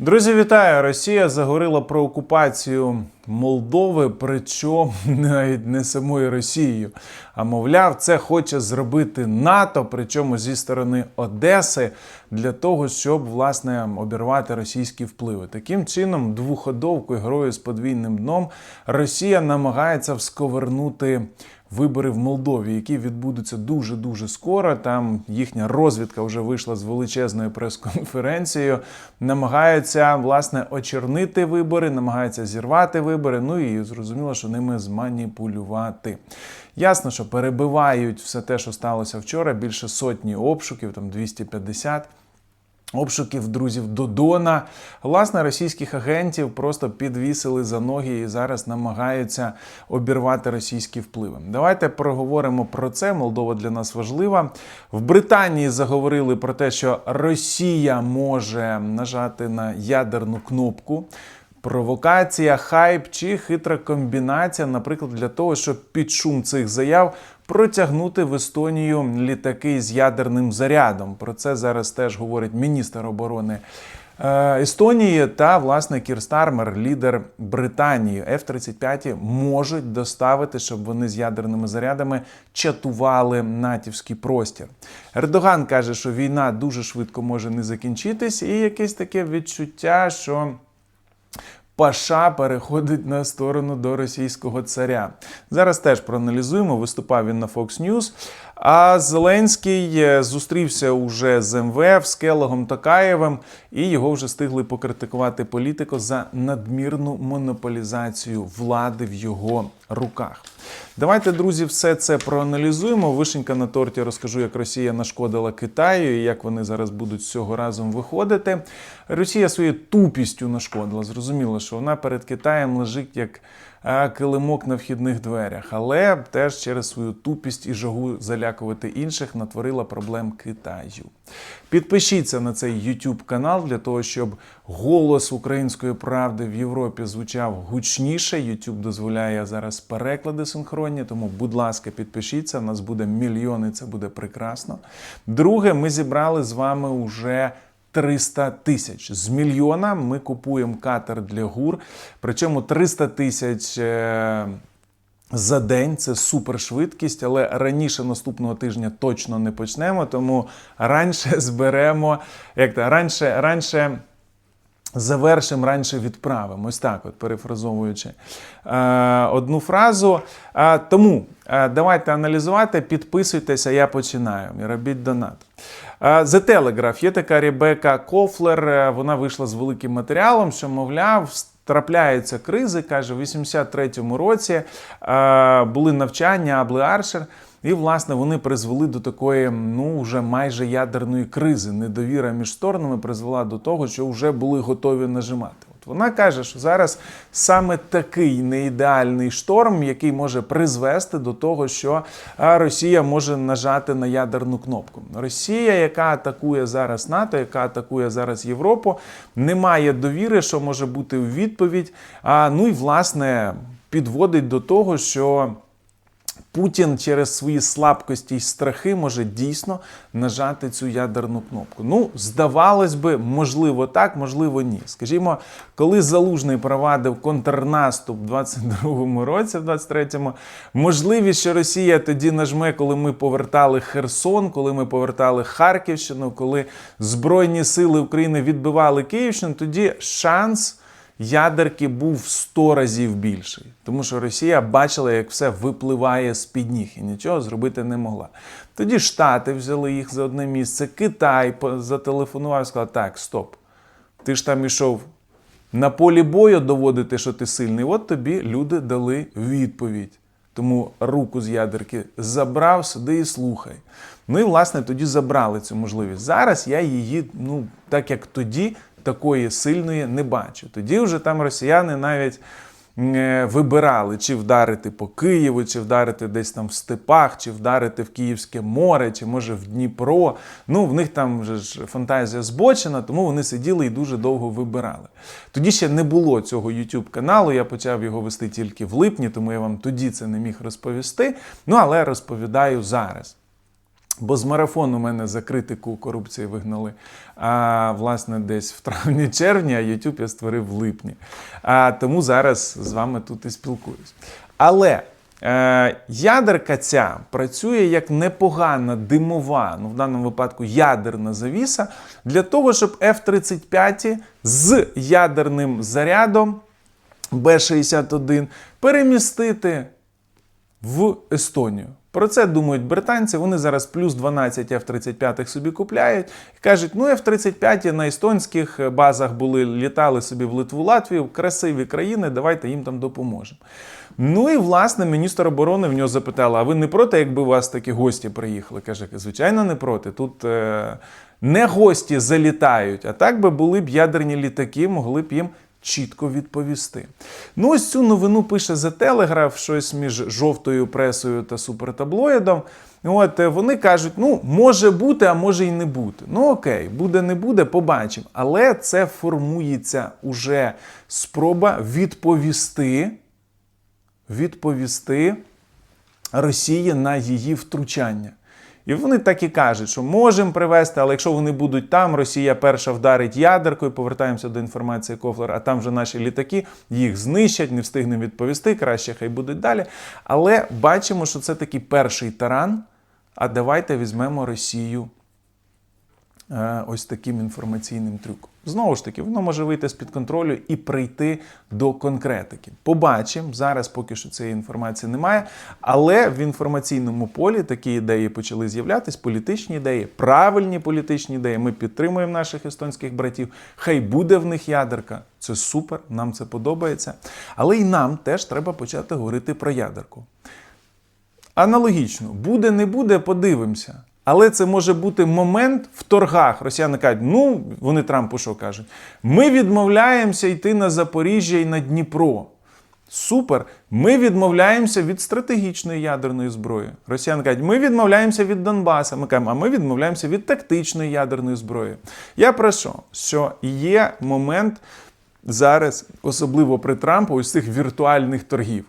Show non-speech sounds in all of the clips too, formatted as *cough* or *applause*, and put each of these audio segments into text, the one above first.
Друзі, вітаю! Росія заговорила про окупацію Молдови, причому *laughs* навіть не самою Росією. А мовляв, це хоче зробити НАТО, причому зі сторони Одеси, для того, щоб власне обірвати російські впливи. Таким чином, двоходовкою грою з подвійним дном Росія намагається всковернути вибори в Молдові, які відбудуться дуже дуже скоро. Там їхня розвідка вже вийшла з величезною прес-конференцією. Намагаються власне очернити вибори, намагаються зірвати вибори. Ну і зрозуміло, що ними зманіпулювати. Ясно, що перебивають все те, що сталося вчора. Більше сотні обшуків, там 250. Обшуків друзів Додона. Власне, російських агентів просто підвісили за ноги і зараз намагаються обірвати російські впливи. Давайте проговоримо про це. Молдова для нас важлива. В Британії заговорили про те, що Росія може нажати на ядерну кнопку. Провокація, хайп чи хитра комбінація, наприклад, для того, щоб під шум цих заяв протягнути в Естонію літаки з ядерним зарядом. Про це зараз теж говорить міністр оборони е, Естонії та власне Кір Стармер, лідер Британії. F-35 можуть доставити, щоб вони з ядерними зарядами чатували натівський простір. Ердоган каже, що війна дуже швидко може не закінчитись, і якесь таке відчуття, що. Паша переходить на сторону до російського царя. Зараз теж проаналізуємо. Виступав він на Fox News. А Зеленський е, зустрівся уже з МВФ, з Келогом Токаєвим, і його вже стигли покритикувати політико за надмірну монополізацію влади в його руках. Давайте, друзі, все це проаналізуємо. Вишенька на торті розкажу, як Росія нашкодила Китаю і як вони зараз будуть з цього разом виходити. Росія своєю тупістю нашкодила. Зрозуміло, що вона перед Китаєм лежить як килимок на вхідних дверях, але теж через свою тупість і жагу залякувати інших натворила проблем Китаю. Підпишіться на цей YouTube канал для того, щоб голос української правди в Європі звучав гучніше. YouTube дозволяє зараз переклади синхронні, тому, будь ласка, підпишіться. У нас буде мільйони, це буде прекрасно. Друге, ми зібрали з вами уже. 300 тисяч з мільйона ми купуємо катер для гур. Причому 300 тисяч е, за день це супершвидкість, але раніше наступного тижня точно не почнемо. Тому раніше *laughs* зберемо, як то раніше, раніше. Завершимо раніше відправимо. Ось так, от перефразовуючи е, одну фразу. Е, тому е, давайте аналізувати, підписуйтеся, я починаю. Робіть донат. Е, The Telegraph. Є така Ребека Кофлер. е, Вона вийшла з великим матеріалом, що, мовляв, трапляються кризи. каже, в 83-му році е, були навчання Абли Аршер. І, власне, вони призвели до такої, ну, вже майже ядерної кризи. Недовіра між сторонами призвела до того, що вже були готові нажимати. Вона каже, що зараз саме такий неідеальний шторм, який може призвести до того, що Росія може нажати на ядерну кнопку. Росія, яка атакує зараз НАТО, яка атакує зараз Європу, не має довіри, що може бути у відповідь. А ну і власне підводить до того, що. Путін через свої слабкості й страхи може дійсно нажати цю ядерну кнопку. Ну, здавалось би, можливо так, можливо, ні. Скажімо, коли Залужний провадив контрнаступ в 22-му році, в 23-му, можливість, що Росія тоді нажме, коли ми повертали Херсон, коли ми повертали Харківщину, коли Збройні сили України відбивали Київщину, тоді шанс ядерки був в 100 разів більший, тому що Росія бачила, як все випливає з під ніг і нічого зробити не могла. Тоді Штати взяли їх за одне місце, Китай зателефонував і сказав: так, стоп. Ти ж там ішов на полі бою доводити, що ти сильний. От тобі люди дали відповідь. Тому руку з ядерки забрав, сиди і слухай. Ну і власне тоді забрали цю можливість. Зараз я її, ну так як тоді, такої сильної не бачу. Тоді вже там росіяни навіть е, вибирали, чи вдарити по Києву, чи вдарити десь там в степах, чи вдарити в Київське море, чи може в Дніпро. Ну, в них там вже ж фантазія збочена, тому вони сиділи і дуже довго вибирали. Тоді ще не було цього YouTube каналу. Я почав його вести тільки в липні, тому я вам тоді це не міг розповісти. Ну але розповідаю зараз. Бо з марафону мене за критику корупції вигнали. А власне, десь в травні-червні, *laughs* а YouTube я створив в липні. А тому зараз з вами тут і спілкуюсь. Але е, ядерка ця працює як непогана димова, ну в даному випадку ядерна завіса, для того, щоб F-35 з ядерним зарядом Б-61 перемістити в Естонію. Про це думають британці. Вони зараз плюс 12 F-35 собі купляють і кажуть: ну F-35 на естонських базах були, літали собі в Литву, Латвію, красиві країни, давайте їм там допоможемо. Ну і власне міністр оборони в нього запитала: а ви не проти, якби у вас такі гості приїхали? Каже, звичайно, не проти. Тут е, не гості залітають, а так би були б ядерні літаки, могли б їм чітко відповісти. Ну, ось цю новину пише The Telegraph, щось між жовтою пресою та супертаблоїдом. От е, вони кажуть, ну, може бути, а може і не бути. Ну окей, буде, не буде, побачимо. Але це формується уже спроба відповісти, відповісти Росії на її втручання. І вони так і кажуть, що можемо привезти, але якщо вони будуть там, Росія перша вдарить ядеркою, повертаємося до інформації Кофлер, а там вже наші літаки їх знищать, не встигнемо відповісти, краще хай будуть далі. Але бачимо, що це такий перший таран. А давайте візьмемо Росію ось таким інформаційним трюком. Знову ж таки, воно може вийти з-під контролю і прийти до конкретики. Побачимо. Зараз поки що цієї інформації немає. Але в інформаційному полі такі ідеї почали з'являтись, політичні ідеї, правильні політичні ідеї. Ми підтримуємо наших естонських братів. Хай буде в них ядерка. Це супер, нам це подобається. Але й нам теж треба почати говорити про ядерку. Аналогічно, буде, не буде, подивимося. Але це може бути момент в торгах. Росіяни кажуть, ну вони Трампу що кажуть? Ми відмовляємося йти на Запоріжжя і на Дніпро. Супер. Ми відмовляємося від стратегічної ядерної зброї. Росіяни кажуть, ми відмовляємося від Донбаса. Ми кажемо, а ми відмовляємося від тактичної ядерної зброї. Я про що? Що є момент зараз, особливо при Трампу, ось цих віртуальних торгів.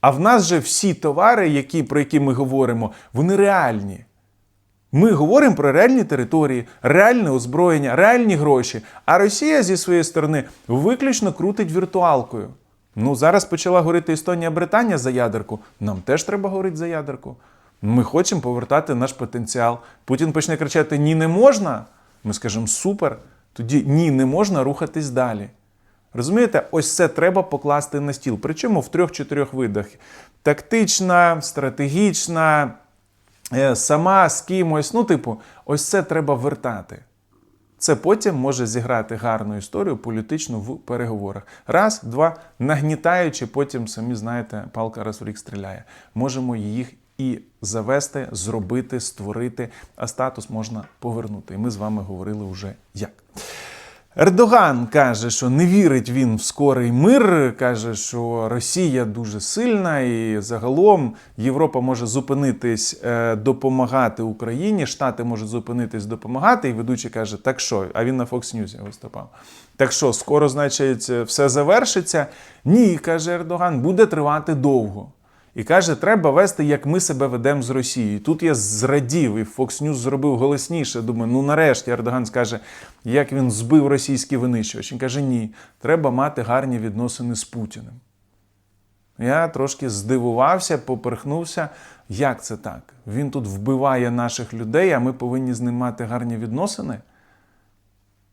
А в нас же всі товари, які, про які ми говоримо, вони реальні. Ми говоримо про реальні території, реальне озброєння, реальні гроші. А Росія зі своєї сторони виключно крутить віртуалкою. Ну, зараз почала говорити Естонія, Британія за ядерку. Нам теж треба говорити за ядерку. Ми хочемо повертати наш потенціал. Путін почне кричати Ні, не можна. Ми скажемо супер. Тоді ні, не можна рухатись далі. Розумієте, ось це треба покласти на стіл. Причому в трьох-чотирьох видах: тактична, стратегічна, сама з кимось. Ну, типу, ось це треба вертати. Це потім може зіграти гарну історію політичну в переговорах. Раз, два, нагнітаючи, потім самі знаєте, палка раз в рік стріляє. Можемо їх і завести, зробити, створити, а статус можна повернути. І ми з вами говорили вже як. Ердоган каже, що не вірить він в скорий мир. каже, що Росія дуже сильна, і загалом Європа може зупинитись, е, допомагати Україні, Штати можуть зупинитись, допомагати. І ведучий каже, так що? А він на Fox News виступав. Так що, скоро, значить, все завершиться? Ні, каже Ердоган, буде тривати довго. І каже, треба вести, як ми себе ведемо з Росією. Тут я зрадів, і Fox News зробив голосніше. Думаю, ну нарешті Ердоган скаже, як він збив російський винищувач. Він каже, ні, треба мати гарні відносини з Путіним. Я трошки здивувався, поперхнувся. Як це так? Він тут вбиває наших людей, а ми повинні з ним мати гарні відносини?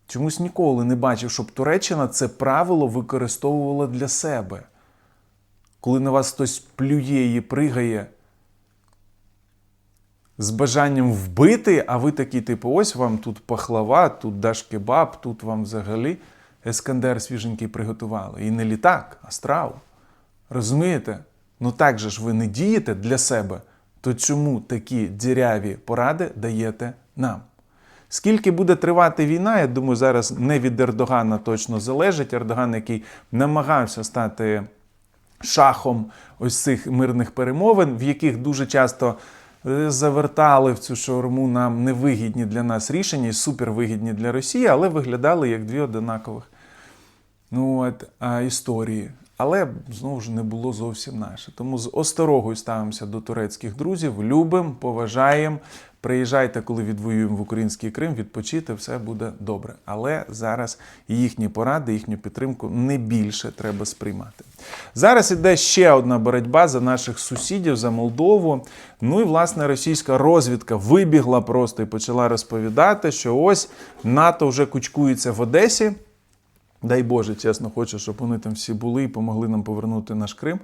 Чомусь ніколи не бачив, щоб Туреччина це правило використовувала для себе коли на вас хтось плює і пригає з бажанням вбити, а ви такі, типу, ось вам тут пахлава, тут даш кебаб, тут вам взагалі ескандер свіженький приготували. І не літак, а страву. Розумієте? Ну так же ж ви не дієте для себе, то чому такі діряві поради даєте нам? Скільки буде тривати війна, я думаю, зараз не від Ердогана точно залежить. Ердоган, який намагався стати шахом ось цих мирних перемовин, в яких дуже часто е, завертали в цю шаурму нам невигідні для нас рішення і супервигідні для Росії, але виглядали як дві одинакових ну, от, а, історії. Але знову ж не було зовсім наше. Тому з осторогою ставимося до турецьких друзів, любимо, поважаємо, приїжджайте, коли відвоюємо в український Крим, відпочити, все буде добре. Але зараз їхні поради, їхню підтримку не більше треба сприймати. Зараз іде ще одна боротьба за наших сусідів, за Молдову. Ну і власне російська розвідка вибігла просто і почала розповідати, що ось НАТО вже кучкується в Одесі. Дай Боже, чесно, хочу, щоб вони там всі були і помогли нам повернути наш Крим.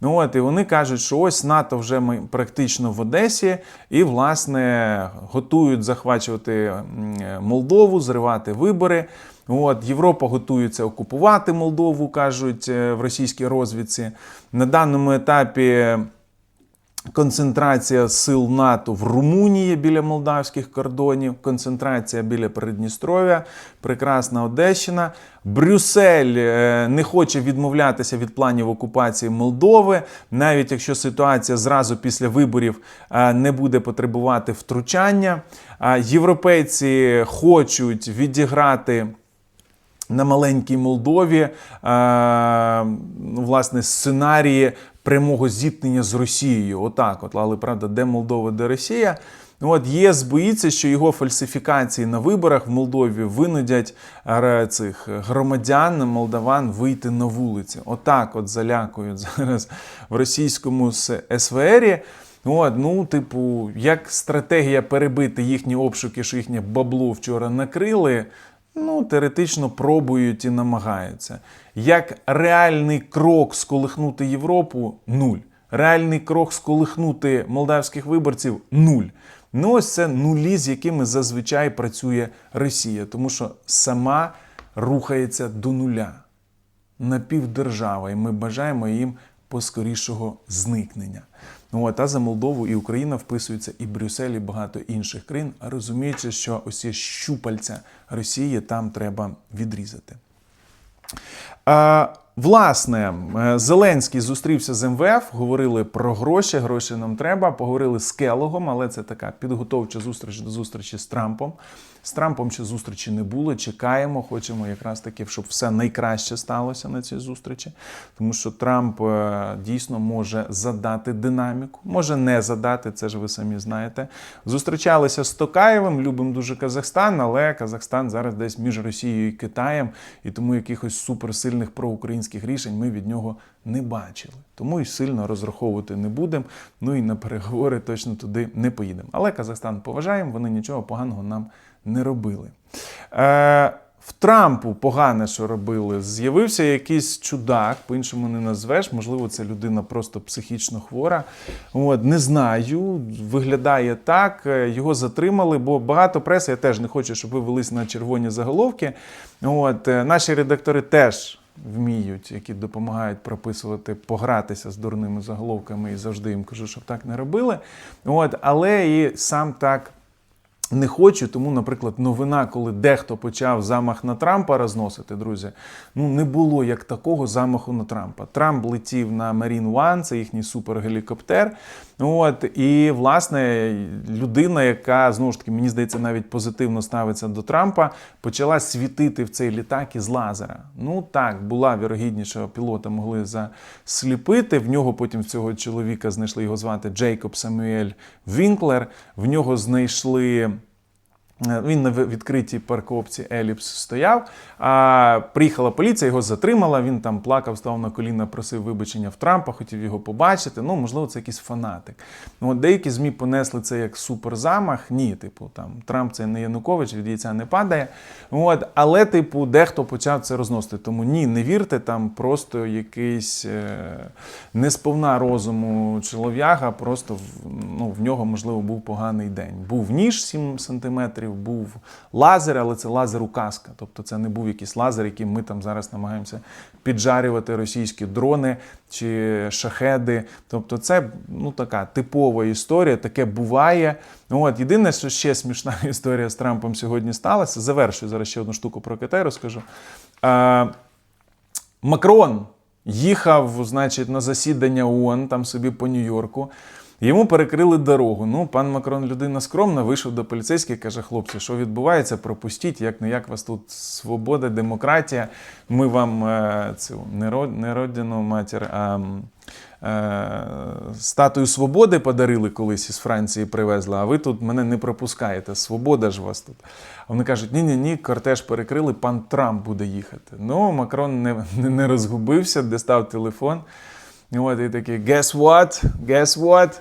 Ну от, і вони кажуть, що ось НАТО вже ми практично в Одесі, і, власне, готують захвачувати Молдову, зривати вибори. От, Європа готується окупувати Молдову, кажуть е, в російській розвідці. На даному етапі Концентрація сил НАТО в Румунії біля молдавських кордонів, концентрація біля Придністров'я, прекрасна Одещина. Брюссель е, не хоче відмовлятися від планів окупації Молдови, навіть якщо ситуація зразу після виборів е, не буде потребувати втручання. Європейці хочуть відіграти на маленькій Молдові е, ну, власне сценарії прямого зіткнення з Росією. Отак, от, але правда, де Молдова, де Росія. Ну, От ЄС боїться, що його фальсифікації на виборах в Молдові винудять е, цих громадян, молдаван вийти на вулиці. Отак, от залякують *laughs* зараз в російському СВРі. От, ну, типу, як стратегія перебити їхні обшуки, що їхнє бабло вчора накрили. Ну, теоретично пробують і намагаються. Як реальний крок сколихнути Європу нуль. Реальний крок сколихнути молдавських виборців нуль. Ну, ось це нулі, з якими зазвичай працює Росія, тому що сама рухається до нуля напівдержава, і ми бажаємо їм поскорішого зникнення. Ну, а за Молдову і Україна вписуються і Брюссель, і багато інших країн, розуміючи, що усі щупальця Росії там треба відрізати. Е, Власне, е, Зеленський зустрівся з МВФ, говорили про гроші. Гроші нам треба. Поговорили з Келогом, але це така підготовча зустріч до зустрічі з Трампом. З Трампом ще зустрічі не було. Чекаємо, хочемо якраз таки, щоб все найкраще сталося на цій зустрічі. Тому що Трамп е, дійсно може задати динаміку, може не задати, це ж ви самі знаєте. Зустрічалися з Токаєвим, любимо дуже Казахстан, але Казахстан зараз десь між Росією і Китаєм, і тому якихось суперсильних проукраїнських рішень ми від нього не бачили. Тому і сильно розраховувати не будемо. Ну і на переговори точно туди не поїдемо. Але Казахстан поважаємо, вони нічого поганого нам не робили. Е, в Трампу погане, що робили. З'явився якийсь чудак, по-іншому не назвеш. Можливо, це людина просто психічно хвора. От, не знаю. Виглядає так. Е, Його затримали, бо багато преси. Я теж не хочу, щоб ви велись на червоні заголовки. От, е, наші редактори теж. Вміють, які допомагають прописувати, погратися з дурними заголовками і завжди їм кажу, щоб так не робили. От, але і сам так не хочу, тому, наприклад, новина, коли дехто почав замах на Трампа розносити, друзі, ну не було як такого замаху на Трампа. Трамп летів на Marine One, це їхній супергелікоптер. От і власне людина, яка знову ж таки мені здається навіть позитивно ставиться до Трампа, почала світити в цей літак із лазера. Ну так, була вірогідність, що пілота могли засліпити. В нього потім цього чоловіка знайшли його звати Джейкоб Самюель Вінклер. В нього знайшли. Е, Він на відкритій парковці Еліпс стояв. А приїхала поліція, його затримала. Він там плакав, став на коліна, просив вибачення в Трампа, хотів його побачити. Ну, можливо, це якийсь фанатик. Ну, от деякі ЗМІ понесли це як суперзамах. Ні, типу, там Трамп це не Янукович, від яйця не падає. От, але, типу, дехто почав це розносити. Тому ні, не вірте, там просто якийсь е, несповна розуму чолов'яга, просто в, ну, в нього, можливо, був поганий день. Був ніж 7 сантиметрів, був лазер, але це лазер указка. Тобто це не був якийсь лазер, яким ми там зараз намагаємося піджарювати російські дрони чи шахеди. Тобто, це ну, така типова історія, таке буває. От, єдине, що ще смішна *laughs* історія з Трампом сьогодні сталася. Завершую зараз ще одну штуку про Китай розкажу. Е, Макрон їхав, значить, на засідання ООН, там собі по Нью-Йорку. Йому перекрили дорогу. Ну, пан Макрон, людина скромна, вийшов до поліцейських, каже: хлопці, що відбувається, пропустіть, як не як вас тут свобода, демократія. Ми вам е, цю не, род, не родину матір, а е, статую свободи подарили колись із Франції привезли, а ви тут мене не пропускаєте. Свобода ж вас тут. А вони кажуть: ні, ні, кортеж перекрили, пан Трамп буде їхати. Ну, Макрон не, не, розгубився, дістав телефон. І от і такий guess what? Guess what?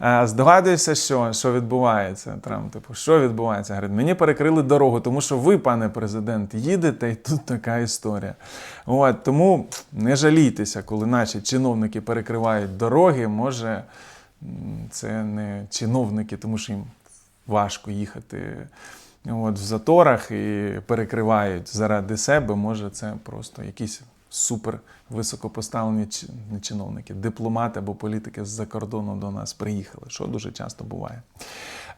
А, Здогадуєшся, що, що відбувається? Трамп, типу, що відбувається? Говорить, мені перекрили дорогу, тому що ви, пане президент, їдете, і тут така історія. От, тому не жалійтеся, коли наші чиновники перекривають дороги. Може, це не чиновники, тому що їм важко їхати от, в заторах і перекривають заради себе. Може, це просто якісь супер високопоставлені чиновники, дипломати або політики з-за кордону до нас приїхали, що дуже часто буває.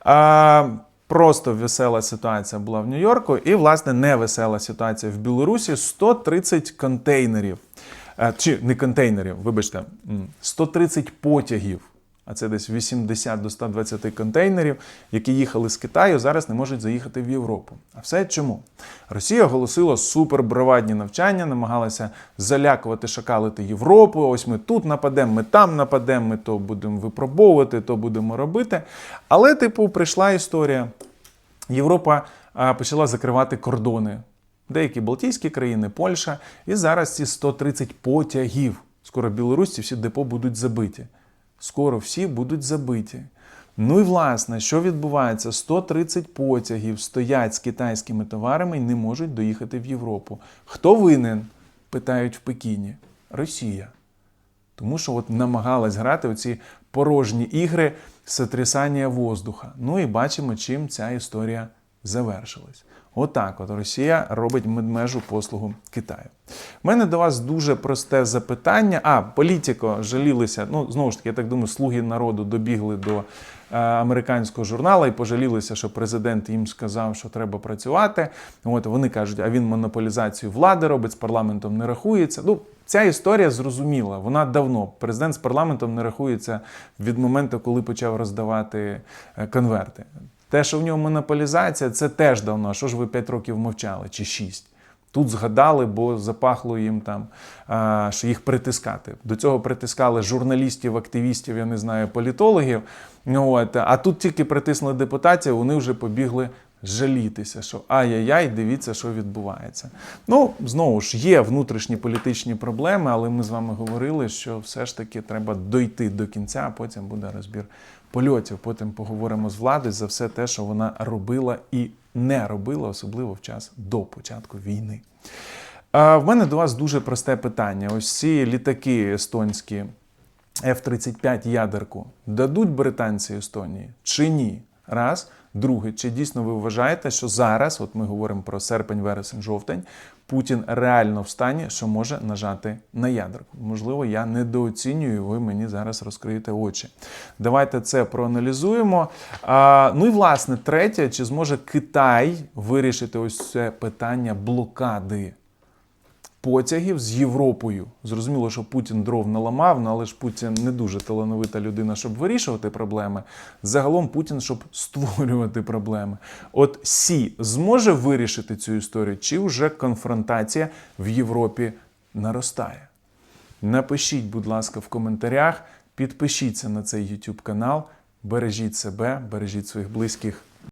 А, просто весела ситуація була в Нью-Йорку, і, власне, невесела ситуація в Білорусі 130 контейнерів. Е, Чи не контейнерів, вибачте, 130 потягів. А це десь 80 до 120 контейнерів, які їхали з Китаю, зараз не можуть заїхати в Європу. А все чому? Росія оголосила супербравадні навчання, намагалася залякувати, шакалити Європу. Ось ми тут нападемо, ми там нападемо, ми то будемо випробовувати, то будемо робити. Але, типу, прийшла історія. Європа почала закривати кордони. Деякі Балтійські країни, Польща. І зараз ці 130 потягів. Скоро в Білорусі всі депо будуть забиті. Скоро всі будуть забиті. Ну і власне, що відбувається? 130 потягів стоять з китайськими товарами і не можуть доїхати в Європу. Хто винен? Питають в Пекіні. Росія. Тому що от намагалась грати оці порожні ігри сотрясання воздуха. Ну і бачимо, чим ця історія завершилась. Отак, от Росія робить медмежу послугу Китаю. У мене до вас дуже просте запитання. А, політико жалілися. Ну, знову ж таки, я так думаю, слуги народу добігли до е, американського журналу і пожалілися, що президент їм сказав, що треба працювати. От вони кажуть, а він монополізацію влади робить, з парламентом не рахується. Ну, ця історія зрозуміла. Вона давно. Президент з парламентом не рахується від моменту, коли почав роздавати е, конверти. Те, що в нього монополізація, це теж давно. Що ж ви 5 років мовчали чи 6? Тут згадали, бо запахло їм там, що їх притискати. До цього притискали журналістів, активістів, я не знаю, політологів. От. А тут тільки притиснули депутатів, вони вже побігли жалітися, що ай-яй-яй, дивіться, що відбувається. Ну, знову ж, є внутрішні політичні проблеми, але ми з вами говорили, що все ж таки треба дойти до кінця, а потім буде розбір польотів. Потім поговоримо з владою за все те, що вона робила і не робила, особливо в час до початку війни. А, в мене до вас дуже просте питання. Ось ці літаки естонські F-35 ядерку дадуть британці Естонії чи ні? Раз. Друге, чи дійсно ви вважаєте, що зараз, от ми говоримо про серпень, вересень, жовтень, Путін реально в стані, що може нажати на ядерку? Можливо, я недооцінюю, ви мені зараз розкриєте очі. Давайте це проаналізуємо. А, ну і власне, третє, чи зможе Китай вирішити ось це питання блокади? Потягів з Європою. Зрозуміло, що Путін дров наламав, ну, але ж Путін не дуже талановита людина, щоб вирішувати проблеми. Загалом Путін, щоб створювати проблеми. От Сі зможе вирішити цю історію, чи вже конфронтація в Європі наростає? Напишіть, будь ласка, в коментарях, підпишіться на цей YouTube канал, бережіть себе, бережіть своїх близьких.